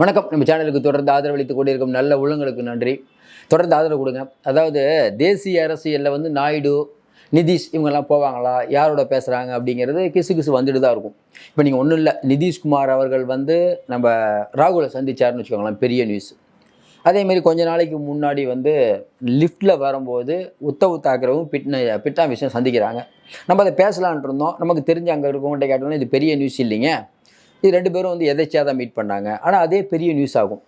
வணக்கம். நம்ம சேனலுக்கு தொடர்ந்து ஆதரவளித்து கொண்டிருக்கும் நல்ல உள்ளங்களுக்கு நன்றி. தொடர்ந்து ஆதரவு கொடுங்க. அதாவது தேசிய அரசியலில் வந்து நாயுடு நிதிஷ் இவங்கெல்லாம் போவாங்களா? யாரோட பேசுகிறாங்க அப்படிங்கிறது கிசு கிசு வந்துட்டு தான் இருக்கும். இப்போ நீங்கள் ஒன்றும் இல்லை. நிதிஷ்குமார் அவர்கள் வந்து நம்ம ராகுலை சந்திச்சாருன்னு வச்சுக்கோங்களேன் பெரிய நியூஸ் அதேமாரி கொஞ்ச நாளைக்கு முன்னாடி வந்து லிஃப்ட்டில் வரும்போது உத்தவ் தாக்கரவும் பிட்ன பிட்டா விஷயம் சந்திக்கிறாங்க. நம்ம அதை பேசலான்ட்டு இருந்தோம். நமக்கு தெரிஞ்ச அங்கே இருக்கவங்கள்ட்ட கேட்டோம்னா இது பெரிய நியூஸ் இல்லைங்க. இது ரெண்டு பேரும் வந்து எதேச்சியாக தான் மீட் பண்ணாங்க. ஆனால் அதே பெரிய நியூஸ் ஆகும்.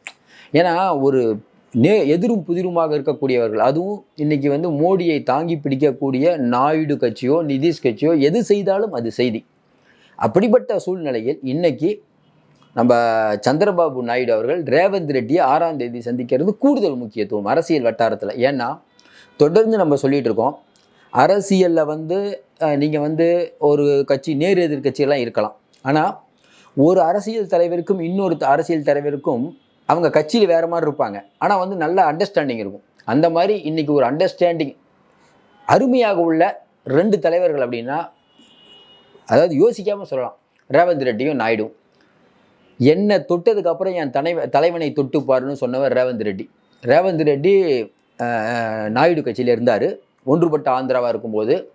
ஏன்னா ஒரு நே எதிரும் புதிருமாக இருக்கக்கூடியவர்கள் அதுவும் இன்றைக்கி வந்து மோடியை தாங்கி பிடிக்கக்கூடிய நாயுடு கட்சியோ நிதிஷ் கட்சியோ எது செய்தாலும் அது செய்தி. அப்படிப்பட்ட சூழ்நிலையில் இன்றைக்கி நம்ம சந்திரபாபு நாயுடு அவர்கள் ரேவந்த் ரெட்டியை ஆறாம் தேதி சந்திக்கிறது கூடுதல் முக்கியத்துவம் அரசியல் வட்டாரத்தில். ஏன்னா தொடர்ந்து நம்ம சொல்லிகிட்டு இருக்கோம் அரசியலில் வந்து நீங்கள் வந்து ஒரு கட்சி நேர் எதிர்கட்சியெல்லாம் இருக்கலாம். ஆனால் ஒரு அரசியல் தலைவருக்கும் இன்னொரு அரசியல் தலைவருக்கும் அவங்க கட்சியில் வேறு மாதிரி இருப்பாங்க. ஆனால் வந்து நல்ல அண்டர்ஸ்டாண்டிங் இருக்கும். அந்த மாதிரி இன்னைக்கு ஒரு அண்டர்ஸ்டாண்டிங் அருமையாக உள்ள ரெண்டு தலைவர்கள் அப்படின்னா அதாவது யோசிக்காமல் சொல்லலாம். ரேவந்த் ரெட்டியும் நாயுடும் என்னை தொட்டதுக்கு அப்புறம் என் தலைவ தலைவனை தொட்டு பாருன்னு சொன்னவர் ரேவந்த் ரெட்டி. ரேவந்த் ரெட்டி நாயுடு கட்சியில் இருந்தார். ஒன்றுபட்ட ஆந்திராவாக இருக்கும்போது.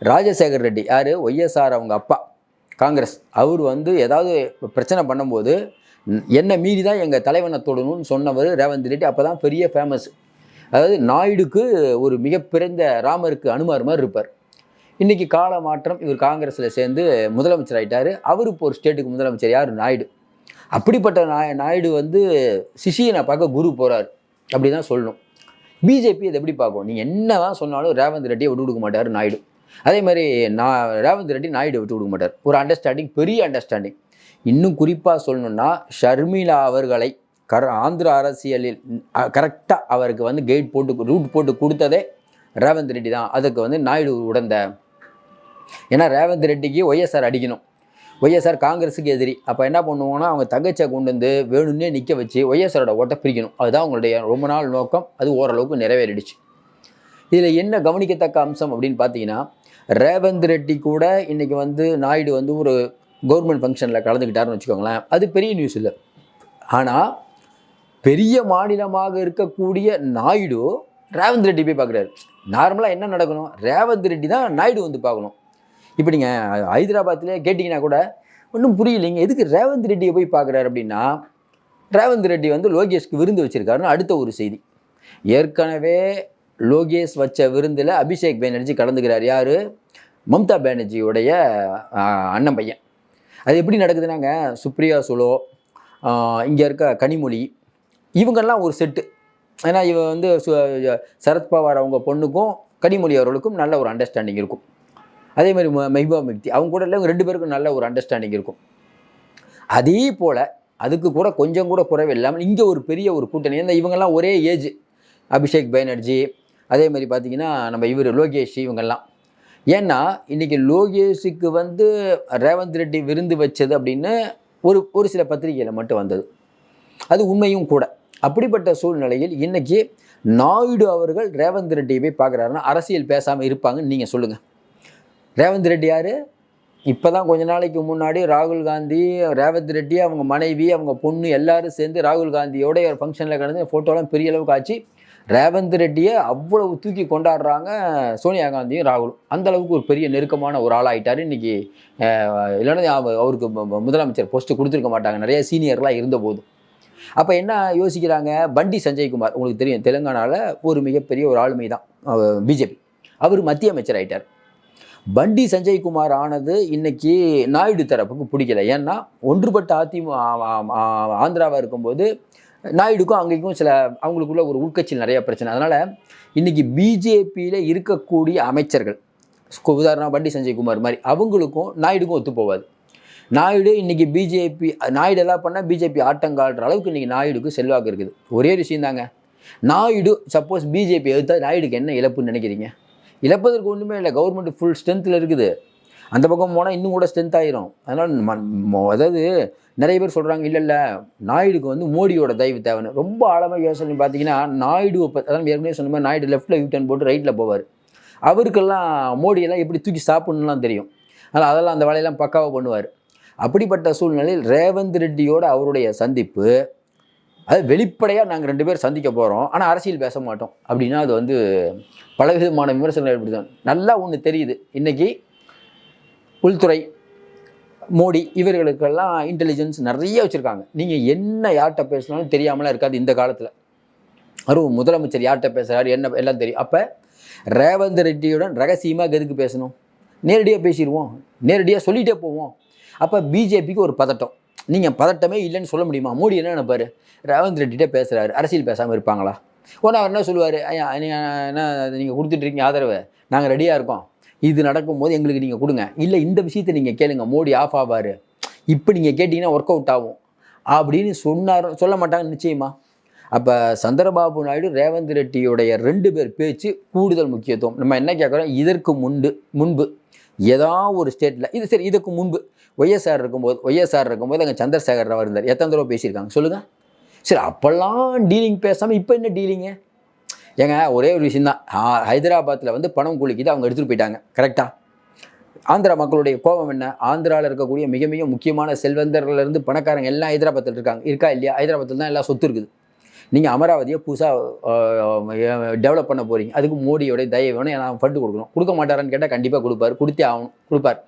ராஜசேகர் ரெட்டி. யார்? ஒய்எஸ்ஆர் அவங்க அப்பா. காங்கிரஸ். அவர் வந்து ஏதாவது பிரச்சனை பண்ணும்போது என்னை மீறி தான் எங்கள் தலைவனை தொடணும்னு சொன்னவர் ரேவந்த் ரெட்டி அப்போ தான் பெரிய ஃபேமஸ் அதாவது நாயுடுக்கு ஒரு மிகப்பிறந்த ராமருக்கு அனுமார் மாதிரி இருப்பார். இன்றைக்கி கால மாற்றம் இவர் காங்கிரஸில் சேர்ந்து முதலமைச்சர் ஆகிட்டார் அவர் இப்போ ஒரு ஸ்டேட்டுக்கு முதலமைச்சர் யார்? நாயுடு. அப்படிப்பட்ட நாய நாயுடு வந்து சிஷியனை பார்க்க குரு போகிறார் அப்படி தான் சொல்லணும். பிஜேபி அதை எப்படி பார்க்கும்? நீங்கள் என்ன தான் சொன்னாலும் ரேவந்த் ரெட்டியை விட்டு கொடுக்க மாட்டார் நாயுடு. அதே மாதிரி நான் ரேவந்த் ரெட்டி நாயுடு விட்டு கொடுக்க மாட்டார். ஒரு அண்டர்ஸ்டாண்டிங் பெரிய அண்டர்ஸ்டாண்டிங் இன்னும் குறிப்பாக சொல்லணும்னா ஷர்மிளா அவர்களை கர ஆந்திர அரசியலில் கரெக்டாக அவருக்கு வந்து கைட் போட்டு ரூட் போட்டு கொடுத்ததே ரேவந்த் ரெட்டி தான். அதுக்கு வந்து நாயுடு உடந்த ஏன்னா ரேவந்த் ரெட்டிக்கு ஒய்எஸ்ஆர் அடிக்கணும். ஒய்எஸ்ஆர் காங்கிரஸுக்கு எதிரி. அப்போ என்ன பண்ணுவோம்னா அவங்க தங்கச்சியை கொண்டு வந்து வேணும்னே நிற்க வச்சு ஒய்எஸ்ஆரோட ஓட்டை பிரிக்கணும். அதுதான் அவங்களுடைய ரொம்ப நாள் நோக்கம். அது ஓரளவுக்கு நிறைவேறிடுச்சு. இதில் என்ன கவனிக்கத்தக்க அம்சம் அப்படின்னு பார்த்தீங்கன்னா ரேவந்த் ரெட்டி கூட இன்றைக்கி வந்து நாயுடு வந்து ஒரு கவர்மெண்ட் ஃபங்க்ஷனில் கலந்துக்கிட்டாருன்னு வச்சுக்கோங்களேன். அது பெரிய நியூஸ் இல்லை. ஆனால் பெரிய மாநிலமாக இருக்கக்கூடிய நாயுடு ரேவந்த் ரெட்டி போய் பார்க்குறாரு நார்மலாக என்ன நடக்கணும்? ரேவந்த் ரெட்டி தான் நாயுடு வந்து பார்க்கணும். இப்போ நீங்கள் ஹைதராபாத்லேயே கேட்டிங்கன்னா கூட ஒன்றும் புரியலைங்க எதுக்கு ரேவந்த் ரெட்டியை போய் பார்க்குறாரு அப்படின்னா ரேவந்த் ரெட்டி வந்து லோகேஷ்க்கு விருந்து வச்சுருக்காருன்னு அடுத்த ஒரு செய்தி. ஏற்கனவே லோகேஷ் வச்ச விருந்தில் அபிஷேக் பேனர்ஜி கலந்துக்கிறார். யார்? மம்தா பானர்ஜியோடைய அண்ணன் பையன். அது எப்படி நடக்குதுன்னாங்க? சுப்ரியா சுலோ இங்கே இருக்க கனிமொழி இவங்கெல்லாம் ஒரு செட்டு. ஏன்னா இவன் வந்து சு- சரத்பவார் அவங்க பொண்ணுக்கும் கனிமொழி அவர்களுக்கும் நல்ல ஒரு அண்டர்ஸ்டாண்டிங் இருக்கும். அதே மாதிரி ம- மிக்தி அவங்க கூட இல்லை ரெண்டு பேருக்கும் நல்ல ஒரு அண்டர்ஸ்டாண்டிங் இருக்கும். அதே போல் அதுக்கு கூட கொஞ்சம் கூட குறைவில்லாமல் இங்கே ஒரு பெரிய ஒரு கூட்டணி. இந்த இவங்கெல்லாம் ஒரே ஏஜ். அபிஷேக் பேனர்ஜி அதே மாதிரி பார்த்தீங்கன்னா நம்ம இவர் லோகேஷ் இவங்கெல்லாம். ஏன்னா இன்றைக்கி லோகேஷுக்கு வந்து ரேவந்த் ரெட்டி விருந்து வச்சது அப்படின்னு ஒரு ஒரு சில பத்திரிகையில் மட்டும் வந்தது. அது உண்மையும் கூட. அப்படிப்பட்ட சூழ்நிலையில் இன்றைக்கி நாயுடு அவர்கள் ரேவந்த் ரெட்டியை போய் பார்க்குறாருன்னா அரசியல் பேசாமல் இருப்பாங்கன்னு நீங்கள் சொல்லுங்கள் ரேவந்த் ரெட்டி யார்? இப்போ தான் கொஞ்ச நாளைக்கு முன்னாடி ராகுல் காந்தி ரேவந்த் ரெட்டி அவங்க மனைவி அவங்க பொண்ணு எல்லாரும் சேர்ந்து ராகுல் காந்தியோடைய ஒரு ஃபங்க்ஷனில் கடந்து ஃபோட்டோலாம் பெரிய அளவுக்கு ஆச்சு ரேவந்த் ரெட்டியை அவ்வளவு தூக்கி கொண்டாடுறாங்க சோனியா காந்தியும் ராகுலும். அந்த அளவுக்கு ஒரு பெரிய நெருக்கமான ஒரு ஆளாகிட்டார் இன்றைக்கி இல்லைன்னா அவருக்கு முதலமைச்சர் போஸ்ட்டு கொடுத்துருக்க மாட்டாங்க. நிறைய சீனியர்லாம் இருந்த போதும் அப்போ என்ன யோசிக்கிறாங்க? பண்டி சஞ்சய்குமார் உங்களுக்கு தெரியும் தெலுங்கானாவில் ஒரு மிகப்பெரிய ஒரு ஆளுமை தான் பிஜேபி. அவர் மத்திய அமைச்சர் ஆயிட்டார். பண்டி சஞ்சய்குமார் ஆனது இன்னைக்கு நாயுடு தரப்புக்கு பிடிக்கல. ஏன்னா ஒன்றுபட்ட அதிமுக ஆந்திராவாக இருக்கும்போது நாயுடுக்கும் அங்கேயும் சில அவங்களுக்குள்ள ஒரு உள்கட்சியில் நிறைய பிரச்சனை. அதனால் இன்றைக்கி பிஜேபியில் இருக்கக்கூடிய அமைச்சர்கள் உதாரணம் பண்டி சஞ்சய்குமார் மாதிரி அவங்களுக்கும் நாயுடுக்கும் ஒத்து போவாது. நாயுடு இன்றைக்கி பிஜேபி நாயுடு எல்லாம் பண்ணால் பிஜேபி ஆட்டங்காடுற அளவுக்கு இன்றைக்கி நாயுடுக்கு செல்வாக்கு இருக்குது. ஒரே விஷயம் தாங்க நாயுடு சப்போஸ் பிஜேபி எடுத்தா நாயுடுக்கு என்ன இழப்புன்னு நினைக்கிறீங்க? இழப்பதற்கு ஒன்றுமே இல்லை கவர்மெண்ட் ஃபுல் ஸ்ட்ரென்த்தில் இருக்குது. அந்த பக்கம் போனால் இன்னும் கூட ஸ்ட்ரென்த் ஆயிரும். அதனால் ம- அதாவது நிறைய பேர் சொல்கிறாங்க இல்லை இல்லை நாயுடுக்கு வந்து மோடியோட தயவு தேவைன்னு. ரொம்ப ஆழமாக யோசனை பார்த்தீங்கன்னா நாயுடுவை இப்போ அதான் ஏற்கனவே சொன்ன மாதிரி நாயுடு லெஃப்ட்டில் யூ டர்ன் போட்டு ரைட்டில் போவார். அவருக்கெல்லாம் மோடியெல்லாம் எப்படி தூக்கி சாப்பிட்ணுலாம் தெரியும். அதனால் அதெல்லாம் அந்த வேலையெல்லாம் பக்காவாக பண்ணுவார். அப்படிப்பட்ட சூழ்நிலையில் ரேவந்த் ரெட்டியோட அவருடைய சந்திப்பு அது வெளிப்படையாக நாங்கள் ரெண்டு பேரும் சந்திக்க போகிறோம் ஆனால் அரசியல் பேச மாட்டோம். அப்படின்னா அது வந்து பலவிதமான விமர்சனங்கள் ஏற்படுத்தும் நல்லா ஒன்று தெரியுது. இன்றைக்கி உள்துறை மோடி இவர்களுக்கெல்லாம் இன்டெலிஜென்ஸ் நிறைய வச்சுருக்காங்க. நீங்கள் என்ன யார்கிட்ட பேசினாலும் தெரியாமலாம் இருக்காது இந்த காலத்தில். அதுவும் முதலமைச்சர் யார்கிட்ட பேசுகிறாரு என்ன எல்லாம் தெரியும். அப்போ ரேவந்த் ரெட்டியுடன் ரகசியமாக எதுக்கு பேசணும்? நேரடியாக பேசிடுவோம். நேரடியாக சொல்லிகிட்டே போவோம். அப்போ பிஜேபிக்கு ஒரு பதட்டம். நீங்கள் பதட்டமே இல்லைன்னு சொல்ல முடியுமா? மோடி என்ன நினைப்பார்? ரேவந்த் ரெட்டிகிட்டே பேசுகிறாரு அரசியல் பேசாமல் இருப்பாங்களா? ஒன்று அவர் என்ன சொல்லுவார்? ஐயா நீங்கள் என்ன நீங்கள் கொடுத்துட்ருக்கீங்க ஆதரவை. நாங்கள் ரெடியாக இருக்கோம். இது நடக்கும்போது எங்களுக்கு நீங்கள் கொடுங்க. இல்லை இந்த விஷயத்தை நீங்கள் கேளுங்க. மோடி ஆஃப் ஆவார். இப்போ நீங்கள் கேட்டிங்கன்னா ஒர்க் அவுட் ஆகும். அப்படின்னு சொன்னார் சொல்ல மாட்டாங்க நிச்சயமா. அப்போ சந்திரபாபு நாயுடு ரேவந்த் ரெட்டியுடைய ரெண்டு பேர் பேச்சு கூடுதல் முக்கியத்துவம். நம்ம என்ன கேட்குறோம் இதற்கு முன்பு முன்பு. ஏதாவது ஒரு ஸ்டேட்டில் இது சரி இதுக்கு முன்பு. ஒய்எஸ்ஆர் இருக்கும்போது ஒய்எஸ்ஆர் இருக்கும்போது அங்கே சந்திரசேகர் ராவ் இருந்தார். எத்தனை தடவை பேசியிருக்காங்க. சொல்லுங்கள் சரி அப்போல்லாம் டீலிங் பேசாமல் இப்போ என்ன டீலிங்கு ஏங்க ஒரே ஒரு விஷயந்தான் ஹைதராபாத்தில் வந்து பணம் குளிக்குது அவங்க எடுத்துகிட்டு போயிட்டாங்க. கரெக்டாக ஆந்திரா மக்களுடைய கோபம் என்ன? ஆந்திராவில் இருக்கக்கூடிய மிக மிக முக்கியமான செல்வந்தர்கள்லேருந்து பணக்காரங்க எல்லாம் ஹைதராபாத்தில் இருக்காங்க. இருக்கா இல்லையா? ஹைதராபாத்தில் தான் எல்லாம் சொத்து இருக்குது. நீங்கள் அமராவதியை புதுசாக டெவலப் பண்ண போகிறீங்க அதுக்கு மோடியோடைய தயவு வேணும். நான் ஃபண்டு கொடுக்கணும். கொடுக்க மாட்டாரான்னு கேட்டால் கண்டிப்பாக கொடுப்பாரு. கொடுத்தே ஆகணும். கொடுப்பார்.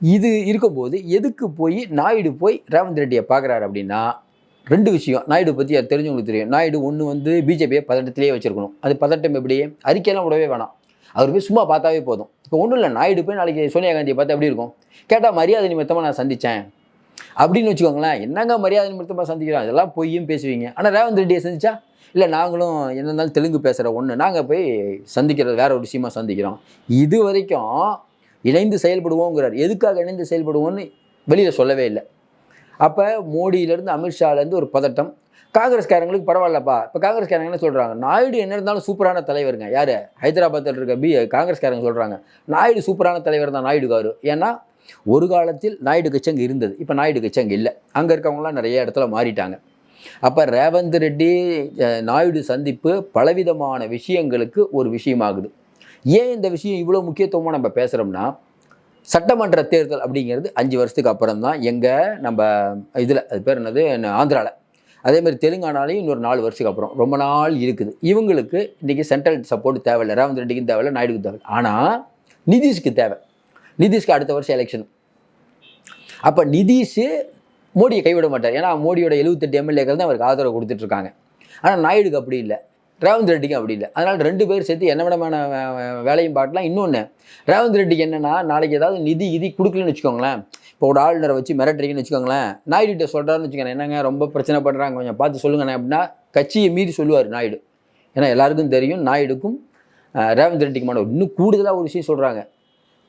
இது இருக்கும்போது எதுக்கு போய் நாயுடு போய் ரேவந்த் ரெட்டியை பார்க்குறாரு அப்படின்னா ரெண்டு விஷயம். நாயுடு பற்றி அது தெரிஞ்சவங்களுக்கு தெரியும். நாயுடு ஒன்று வந்து பிஜேபியை பதட்டத்திலேயே வச்சிருக்கணும். அது பதட்டம் எப்படி? அறிக்கையெல்லாம் விடவே வேணாம். அவர் போய் சும்மா பார்த்தாவே போதும். இப்போ ஒன்றும் இல்லை. நாயுடு போய் நாளைக்கு சோனியா காந்தியை பார்த்தா எப்படி இருக்கும்? கேட்டால் மரியாதை நிமித்தமாக நான் சந்தித்தேன் அப்படின்னு வச்சுக்கோங்களேன். என்னங்க மரியாதை நிமித்தமாக சந்திக்கிறோம்? அதெல்லாம் பொய்யும் பேசுவீங்க. ஆனால் ரேவந்த் ரெட்டியை சந்திச்சா? இல்லை நாங்களும் என்ன இருந்தாலும் தெலுங்கு பேசுகிற ஒன்று நாங்கள் போய் சந்திக்கிறது வேற ஒரு விஷயமா சந்திக்கிறோம். இது வரைக்கும் இணைந்து செயல்படுவோங்கிறார். எதுக்காக இணைந்து செயல்படுவோம்னு வெளியில் சொல்லவே இல்லை. அப்போ மோடியிலேருந்து அமித்ஷாலேருந்து ஒரு பதட்டம். காங்கிரஸ்காரங்களுக்கு பரவாயில்லப்பா. இப்போ காங்கிரஸ்காரங்க என்ன சொல்கிறாங்க நாயுடு என்ன இருந்தாலும் சூப்பரான தலைவருங்க. யார்? ஹைதராபாத்தில் இருக்க பி காங்கிரஸ்காரங்க சொல்கிறாங்க நாயுடு சூப்பரான தலைவர் தான் நாயுடுகாரு ஏன்னா ஒரு காலத்தில் நாயுடு கட்சி அங்கே இருந்தது. இப்போ நாயுடு கட்சி அங்கே இல்லை. அங்கே இருக்கவங்களாம் நிறைய இடத்துல மாறிட்டாங்க. அப்போ ரேவந்த் ரெட்டி நாயுடு சந்திப்பு பலவிதமான விஷயங்களுக்கு ஒரு விஷயமாகுது. ஏன் இந்த விஷயம் இவ்வளோ முக்கியத்துவமாக நம்ம பேசுகிறோம்னா சட்டமன்ற தேர்தல் அப்படிங்கிறது அஞ்சு வருஷத்துக்கு அப்புறம் தான் எங்கள் நம்ம இதில் அது பேர் என்னது? ஆந்திராவில் அதே மாதிரி தெலுங்கானாலையும் இன்னொரு நாலு வருஷத்துக்கு அப்புறம். ரொம்ப நாள் இருக்குது. இவங்களுக்கு இன்றைக்கி சென்ட்ரல் சப்போர்ட் தேவையில்லை. ரேவந்த் ரெட்டிக்கும் தேவையில்லை நாயுடுக்கும் தேவை ஆனால் நிதிஷ்க்கு தேவை. நிதிஷ்க்கு அடுத்த வருஷம் எலெக்ஷன் அப்போ நிதிஷ் மோடியை கைவிட மாட்டார். ஏன்னா மோடியோட எழுபத்தெட்டு எம்எல்ஏக்கள் தான் அவருக்கு ஆதரவு கொடுத்துட்ருக்காங்க ஆனால் நாயுடுக்கு அப்படி இல்லை. ரேவந்த் ரெட்டிக்கும் அப்படி இல்லை. அதனால் ரெண்டு பேர் சேர்த்து என்ன விதமான வேலையும் பாட்டலாம் இன்னொன்று ரேவந்த் ரெட்டிக்கு என்னென்னா நாளைக்கு ஏதாவது நிதி கிதி கொடுக்கலன்னு வச்சுக்கோங்களேன். இப்போ ஒரு ஆளுநரை வச்சு மிரட்டுறீங்கன்னு வச்சுக்கோங்களேன். நாயுடுகிட்ட சொல்கிறாருன்னு வச்சுக்கோங்க என்னங்க ரொம்ப பிரச்சனை பண்ணுறாங்க கொஞ்சம் பார்த்து சொல்லுங்கண்ணே அப்படின்னா கட்சியை மீறி சொல்லுவார் நாயுடு. ஏன்னா எல்லாருக்கும் தெரியும் நாயுடுக்கும் ரேவந்த் ரெட்டிக்குமான இன்னும் கூடுதலாக ஒரு விஷயம் சொல்கிறாங்க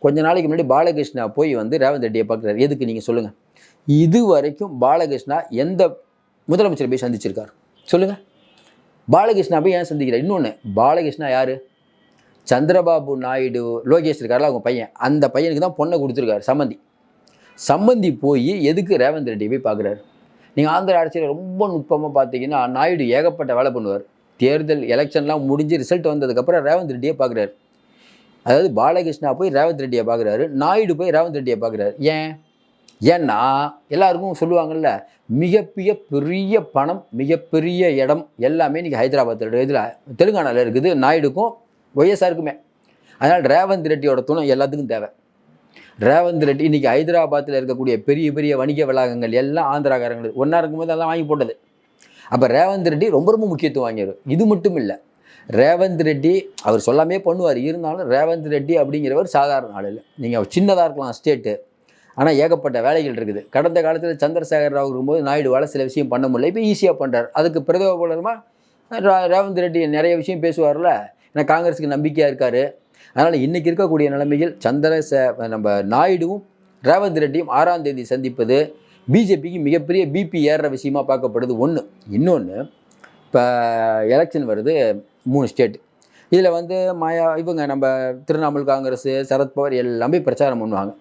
கொஞ்ச நாளைக்கு முன்னாடி பாலகிருஷ்ணா போய் வந்து ரேவந்த் ரெட்டியை பார்க்குறாரு. எதுக்கு நீங்கள் சொல்லுங்கள் இது வரைக்கும் பாலகிருஷ்ணா எந்த முதலமைச்சர் போய் சந்திச்சிருக்கார்? சொல்லுங்கள் பாலகிருஷ்ணா போய் ஏன் சந்திக்கிறார்? இன்னொன்று பாலகிருஷ்ணா யார்? சந்திரபாபு நாயுடு லோகேஷ் இருக்கார்ல அவங்க பையன். அந்த பையனுக்கு தான் பொண்ணை கொடுத்துருக்காரு சம்மந்தி. சம்மந்தி போய் எதுக்கு ரேவந்த் ரெட்டி போய் பார்க்குறாரு? நீங்கள் ஆந்திர அரசியல் ரொம்ப நுட்பமாக பார்த்தீங்கன்னா நாயுடு ஏகப்பட்ட வேலை பண்ணுவார். தேர்தல் எலெக்ஷன்லாம் முடிஞ்சு ரிசல்ட் வந்ததுக்கப்புறம் ரேவந்த் ரெட்டியை பார்க்குறாரு. அதாவது பாலகிருஷ்ணா போய் ரேவந்த் ரெட்டியை பார்க்குறாரு நாயுடு போய் ரேவந்த் ரெட்டியை பார்க்குறாரு. ஏன்? ஏன்னா எல்லாருக்கும் சொல்லுவாங்கல்ல மிகப்பெரிய பெரிய பணம் மிகப்பெரிய இடம் எல்லாமே இன்றைக்கி ஹைதராபாத்தில் இதில் தெலுங்கானாவில் இருக்குது நாயுடுக்கும் ஒய்எஸ்ஆருக்குமே அதனால் ரேவந்த் ரெட்டியோட துணை எல்லாத்துக்கும் தேவை. ரேவந்த் ரெட்டி இன்றைக்கி ஹைதராபாத்தில் இருக்கக்கூடிய பெரிய பெரிய வணிக வளாகங்கள் எல்லாம் ஆந்திராக்காரங்களுக்கு ஒன்றா இருக்கும்போது எல்லாம் வாங்கி போட்டது. அப்போ ரேவந்த் ரெட்டி ரொம்ப ரொம்ப முக்கியத்துவம் வாங்கியார் இது மட்டும் இல்லை ரேவந்த் ரெட்டி அவர் சொல்லாமே பண்ணுவார். இருந்தாலும் ரேவந்த் ரெட்டி அப்படிங்கிறவர் சாதாரண ஆள் இல்லை. நீங்கள் சின்னதாக இருக்கலாம் ஸ்டேட்டு. ஆனால் ஏகப்பட்ட வேலைகள் இருக்குது. கடந்த காலத்தில் சந்திரசேகர் ராவ் இருக்கும்போது நாயுடுவால் சில விஷயம் பண்ண முடியல. இப்போ ஈஸியாக பண்ணுறார் அதுக்கு பிரதோபலமாக ரேவந்த் ரெட்டி நிறைய விஷயம் பேசுவார்ல ஏன்னா காங்கிரஸுக்கு நம்பிக்கையாக இருக்கார். அதனால் இன்றைக்கி இருக்கக்கூடிய நிலைமையில் சந்திரசே நம்ம நாயுடுவும் ரேவந்த் ரெட்டியும் ஆறாம் தேதி சந்திப்பது பிஜேபிக்கு மிகப்பெரிய பிபி ஏறுற விஷயமா பார்க்கப்படுது. ஒன்று இன்னொன்று இப்போ எலெக்ஷன் வருது மூணு ஸ்டேட் இதில் வந்து மாயா இவங்க நம்ம திரிணாமுல் காங்கிரஸ் சரத்பவார் எல்லாமே பிரச்சாரம் பண்ணுவாங்க.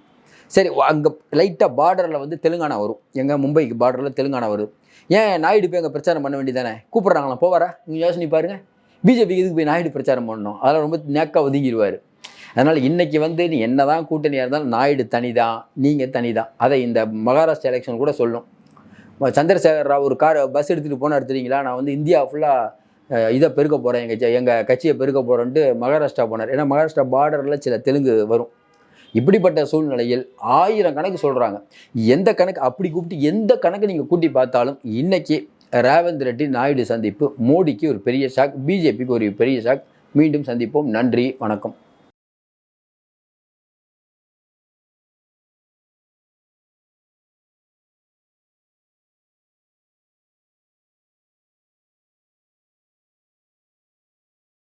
சரி அங்கே லைட்டாக பார்டரில் வந்து தெலுங்கானா வரும். எங்கள் மும்பைக்கு பார்டரில் தெலுங்கானா வரும். ஏன் நாயுடு போய் அங்கே பிரச்சாரம் பண்ண வேண்டியதானே கூப்பிட்றாங்களா போவாரா? நீங்கள் யோசனை பாருங்கள் பிஜேபிக்கு இதுக்கு போய் நாயுடு பிரச்சாரம் பண்ணணும். அதெல்லாம் ரொம்ப நேக்காக ஒதுங்கிடுவார் அதனால் இன்றைக்கி வந்து நீ என்ன தான் கூட்டணியாக இருந்தாலும் நாயுடு தனி தான் நீங்கள் தனி தான் அதை இந்த மகாராஷ்டிரா எலெக்ஷன் கூட சொல்லும். சந்திரசேகர் ராவ் ஒரு கார் பஸ் எடுத்துகிட்டு போனால் எடுத்துறீங்களா நான் வந்து இந்தியா ஃபுல்லாக இதை பெருக்க போகிறேன் எங்கள் எங்கள் கட்சியை பெருக்க போகிறேன்ட்டு மகாராஷ்டிரா போனார். ஏன்னா மகாராஷ்டிரா பார்டரில் சில தெலுங்கு வரும். இப்படிப்பட்ட சூழ்நிலையில் ஆயிரம் கணக்கு சொல்கிறாங்க எந்த கணக்கு? அப்படி கூப்பிட்டு எந்த கணக்கு நீங்கள் கூட்டி பார்த்தாலும் இன்றைக்கி ரேவந்த் ரெட்டி நாயுடு சந்திப்பு மோடிக்கு ஒரு பெரிய ஷாக் பிஜேபிக்கு ஒரு பெரிய ஷாக் மீண்டும் சந்திப்போம். நன்றி வணக்கம்.